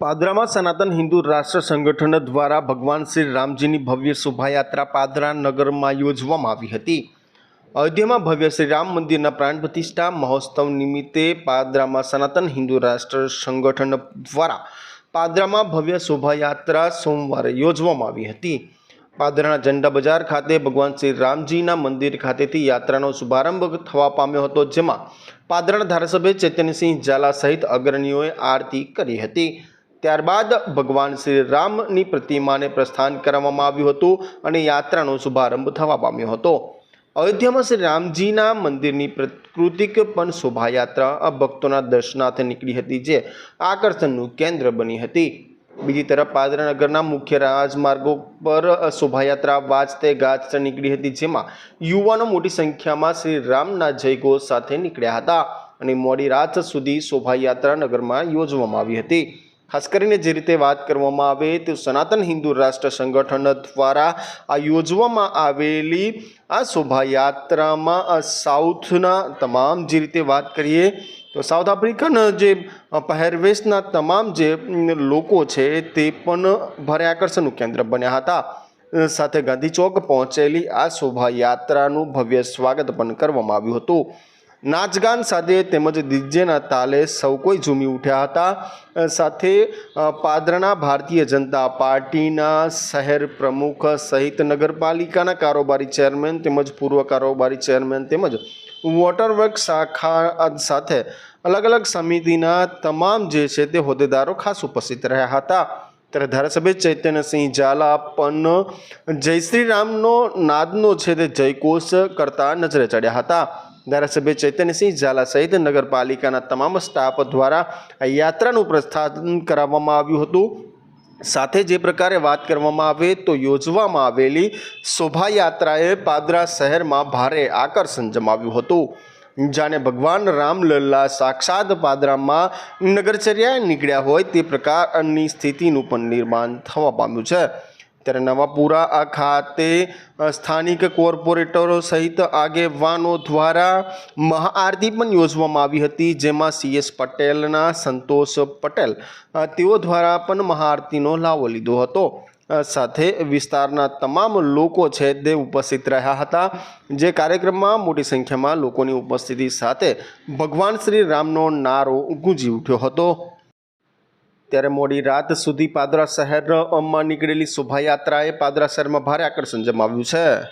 પાદરામાં સનાતન હિન્દુ રાષ્ટ્ર સંગઠન દ્વારા ભગવાન શ્રી રામજીની ભવ્ય શોભાયાત્રા પાદરા નગરમાં યોજવામાં આવી હતી. અયોધ્યામાં ભવ્ય શ્રી રામ મંદિરના પ્રાણ પ્રતિષ્ઠા મહોત્સવ નિમિત્તે પાદરામાં સનાતન હિન્દુ રાષ્ટ્ર સંગઠન દ્વારા પાદરામાં ભવ્ય શોભાયાત્રા સોમવારે યોજવામાં આવી હતી. પાદરાના ઝંડા બજાર ખાતે ભગવાન શ્રી રામજીના મંદિર ખાતેથી યાત્રાનો શુભારંભ થવા પામ્યો હતો, જેમાં પાદરાના ધારાસભ્ય ચૈતન્યસિંહ ઝાલા સહિત અગ્રણીઓએ આરતી કરી હતી. ત્યારબાદ ભગવાન શ્રી રામની પ્રતિમાને પ્રસ્થાન કરવામાં આવ્યું હતું અને યાત્રાનો શુભારંભ થવા પામ્યો હતો. અયોધ્યામાં શ્રી રામજીના મંદિરની પ્રાકૃતિક પણ શોભાયાત્રા ભક્તોના દર્શનાર્થે નીકળી હતી જે આકર્ષણનું કેન્દ્ર બની હતી. બીજી તરફ પાદરાનગરના મુખ્ય રાજમાર્ગો પર શોભાયાત્રા વાજતે ગાજતે નીકળી હતી જેમાં યુવાનો મોટી સંખ્યામાં શ્રી રામના જયઘોષ સાથે નીકળ્યા હતા અને મોડી રાત સુધી શોભાયાત્રા નગરમાં યોજવામાં આવી હતી. ખાસ કરીને જે રીતે વાત કરવામાં આવે તે સનાતન હિન્દુ રાષ્ટ્ર સંગઠન દ્વારા આ યોજવામાં આવેલી આ શોભાયાત્રામાં સાઉથના તમામ જે રીતે વાત કરીએ તો સાઉથ આફ્રિકન જે પહેરવેશના તમામ જે લોકો છે તે પણ ભારે આકર્ષણનું કેન્દ્ર બન્યા હતા. સાથે ગાંધી ચોક પહોંચેલી આ શોભાયાત્રાનું ભવ્ય સ્વાગત પણ કરવામાં આવ્યું હતું. નાચગાન સાથે તેમજ ડીજેના તાલે સૌ કોઈ ઝૂમી ઉઠ્યા હતા. સાથે પાદરણા ભારતીય જનતા પાર્ટીના શહેર પ્રમુખ સહિત નગરપાલિકાના કારોબારી ચેરમેન તેમજ પૂર્વ કારોબારી ચેરમેન તેમજ વોટર વર્ક શાખા સાથે અલગ અલગ સમિતિના તમામ જે છે તે હોદ્દેદારો ખાસ ઉપસ્થિત રહ્યા હતા. ત્યારે ધારાસભ્ય ચૈતન્યસિંહ ઝાલા પણ જય શ્રી રામનો નાદનો છે તે જયકોષ કરતા નજરે ચડ્યા હતા. ધારાસભ્ય ચૈતન્યસિંહ ઝાલા સહિત નગરપાલિકાના તમામ સ્ટાફ દ્વારા આ યાત્રાનું પ્રસ્થાન કરાવવામાં આવ્યું હતું. સાથે જે પ્રકારે વાત કરવામાં આવે તો યોજવામાં આવેલી શોભાયાત્રાએ પાદરા શહેરમાં ભારે આકર્ષણ જમાવ્યું હતું. જાણે ભગવાન રામલલ્લા સાક્ષાત પાદરામાં નગરચર્યાએ નીકળ્યા હોય તે પ્રકારની સ્થિતિનું પણ નિર્માણ થવા પામ્યું છે. ત્યારે નવાપુરા ખાતે સ્થાનિક કોર્પોરેટરો સહિત આગેવાનો દ્વારા મહાઆરતી પણ યોજવામાં આવી હતી, જેમાં સીએસ પટેલના સંતોષ પટેલ તેઓ દ્વારા પણ મહાઆરતીનો લાવો લીધો હતો. સાથે વિસ્તારના તમામ લોકો છે તે ઉપસ્થિત રહ્યા હતા, જે કાર્યક્રમમાં મોટી સંખ્યામાં લોકોની ઉપસ્થિતિ સાથે ભગવાન શ્રી રામનો નારો ગુંજી ઉઠ્યો હતો. ત્યારે મોડી રાત સુધી પાદરા શહેરમાં નીકળેલી શોભાયાત્રાએ પાદરા શહેરમાં ભારે આકર્ષણ જમાવ્યું છે.